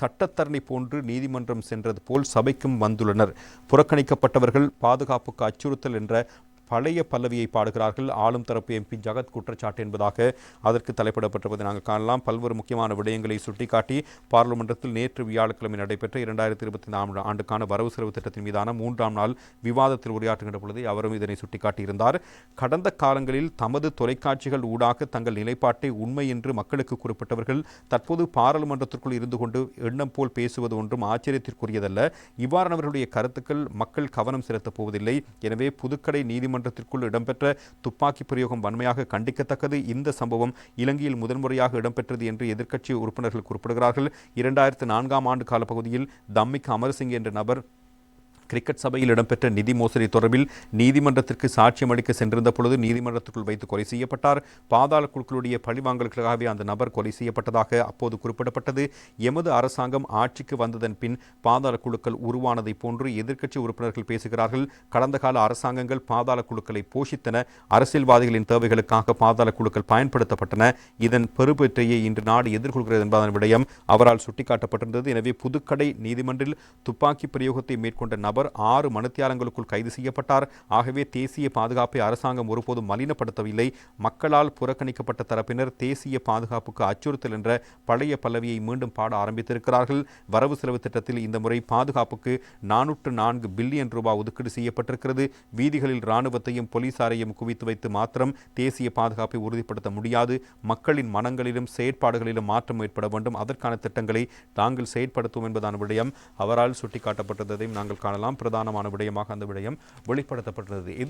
சட்டத்தரணி போன்று நீதிமன்றம் சென்றது போல் சபைக்கும் வந்துள்ளனர். புறக்கணிக்கப்பட்டவர்கள் பாதுகாப்புக்கு அச்சுறுத்தல் என்ற பழைய பல்லவியை பாடுகிறார்கள். ஆளும் தரப்பு எம்பி ஜகத் குற்றச்சாட்டு என்பதாக அதற்கு தலைப்பிடப்பட்டிருப்பதை நாங்கள் காணலாம். பல்வேறு முக்கியமான விடயங்களை சுட்டிக்காட்டி பாராளுமன்றத்தில் நேற்று வியாழக்கிழமை நடைபெற்ற இரண்டாயிரத்தி இருபத்தி நான்கு ஆண்டுக்கான வரவு செலவு திட்டத்தின் மீதான மூன்றாம் நாள் விவாதத்தில் உரையாற்றுகின்ற பொழுது அவரும் இதனை சுட்டிக்காட்டியிருந்தார். கடந்த காலங்களில் தமது தொலைக்காட்சிகள் ஊடாக தங்கள் நிலைப்பாட்டை உண்மை என்று மக்களுக்கு குறிப்பிட்டவர்கள் தற்போது பாராளுமன்றத்திற்குள் இருந்து கொண்டு எண்ணம் போல் பேசுவது ஒன்றும் ஆச்சரியத்திற்குரியதல்ல. இவ்வாறானவர்களுடைய கருத்துக்கள் மக்கள் கவனம் செலுத்தப் போவதில்லை. எனவே புதுக்கடை நீதிமன்ற நாடாளுமன்றத்திற்குள் இடம்பெற்ற துப்பாக்கி பிரயோகம் வன்மையாக கண்டிக்கத்தக்கது. இந்த சம்பவம் இலங்கையில் முதன்முறையாக இடம்பெற்றது என்று எதிர்க்கட்சி உறுப்பினர்கள் குறிப்பிடுகிறார்கள். இரண்டாயிரத்து நான்காம் ஆண்டு காலப்பகுதியில் தம்மிக் அமர்சிங் என்ற நபர் கிரிக்கெட் சபையில் இடம்பெற்ற நிதி மோசடி தொடர்பில் நீதிமன்றத்திற்கு சாட்சியம் அளிக்க சென்றிருந்த பொழுது நீதிமன்றத்திற்குள் வைத்து கொலை செய்யப்பட்டார். பாதாள குழுக்களுடைய பழிவாங்கலுக்காகவே அந்த நபர் கொலை செய்யப்பட்டதாக அப்போது குறிப்பிடப்பட்டது. எமது அரசாங்கம் ஆட்சிக்கு வந்ததன் பின் பாதாள குழுக்கள் உருவானதை போன்று எதிர்க்கட்சி உறுப்பினர்கள் பேசுகிறார்கள். கடந்த கால அரசாங்கங்கள் பாதாள குழுக்களை போஷித்தன. அரசியல்வாதிகளின் தேவைகளுக்காக பாதாள குழுக்கள் பயன்படுத்தப்பட்டன. இதன் பெருபெற்றையை இன்று நாடு எதிர்கொள்கிறது என்பதன் விடயம் அவரால் சுட்டிக்காட்டப்பட்டிருந்தது. எனவே புதுக்கடை நீதிமன்றில் துப்பாக்கி பிரயோகத்தை மேற்கொண்ட நபர் ஆறு மணித்தியாலங்களுக்குள் கைது செய்யப்பட்டார். ஆகவே தேசிய பாதுகாப்பை அரசாங்கம் ஒருபோதும் மலினப்படுத்தவில்லை. மக்களால் புறக்கணிக்கப்பட்ட தரப்பினர் தேசிய பாதுகாப்புக்கு அச்சுறுத்தல் என்ற பழைய பல்லவியை மீண்டும் பாட ஆரம்பித்திருக்கிறார்கள். வரவு செலவு திட்டத்தில் இந்த முறை பாதுகாப்புக்கு நானூற்று நான்கு பில்லியன் ரூபாய் ஒதுக்கீடு செய்யப்பட்டிருக்கிறது. வீதிகளில் இராணுவத்தையும் போலீசாரையும் குவித்து வைத்து மாத்திரம் தேசிய பாதுகாப்பை உறுதிப்படுத்த முடியாது. மக்களின் மனங்களிலும் செயற்பாடுகளிலும் மாற்றம் ஏற்பட வேண்டும். அதற்கான திட்டங்களை நாங்கள் செயற்படுத்துவோம் என்பதான விடயம் அவரால் சுட்டிக்காட்டப்பட்டதையும் நாங்கள் காணலாம். பிரதானமான விடயமாக அந்த விடயம் வெளிப்படுத்தப்பட்டது.